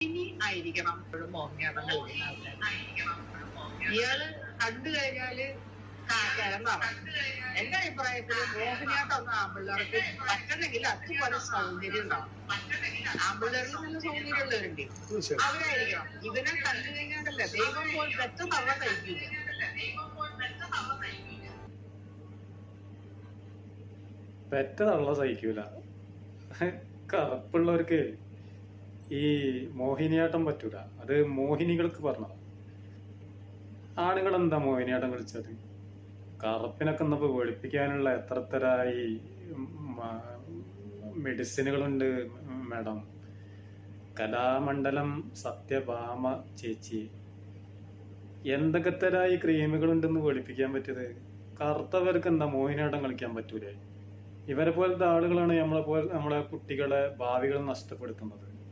ഇനി ആയിരിക്കണം എപ്പോഴും മോഹിനിയാട്ടം കളിക്കുന്ന ആൾക്കാർ ഇയാൾ കണ്ടു കഴിഞ്ഞാൽ എന്റെ അഭിപ്രായത്തിൽ മോഹിനിയാട്ടം ഒന്നും ആമ്പിള്ളേർക്ക് പറ്റണമെങ്കിൽ അതുപോലെ സൗന്ദര്യം ഉണ്ടാവും ആമ്പിള്ളേരിൽ നല്ല സൗന്ദര്യം ഉള്ളവരുണ്ട്. അവരായിരിക്കണം. ഇവനെ കണ്ടു കഴിഞ്ഞാണ്ടല്ല ദൈവം പോയി പെറ്റ തവണ കഴിക്കില്ല പെറ്റ തള്ള സഹിക്കൂല. കറുപ്പുള്ളവർക്ക് ഈ മോഹിനിയാട്ടം പറ്റൂല. അത് മോഹിനികൾക്ക് പറഞ്ഞത്. ആണുങ്ങൾ എന്താ മോഹിനിയാട്ടം കളിച്ചത്? കറുപ്പിനൊക്കെ ഒന്ന് വെളുപ്പിക്കാനുള്ള എത്രത്തരായി തരായി മെഡിസിനുകളുണ്ട് മാഡം. കലാമണ്ഡലം സത്യഭാമ ചേച്ചി. എന്തൊക്കെ തരായി ക്രീമുകളുണ്ടെന്ന് വെളുപ്പിക്കാൻ പറ്റിയത്? കറുത്തവർക്ക് എന്താ മോഹിനിയാട്ടം കളിക്കാൻ പറ്റൂലേ? ഇവരെ പോലത്തെ ആളുകളാണ് നമ്മളെ പോലെ നമ്മളെ കുട്ടികളെ ഭാവികൾ നഷ്ടപ്പെടുത്തുന്നത്.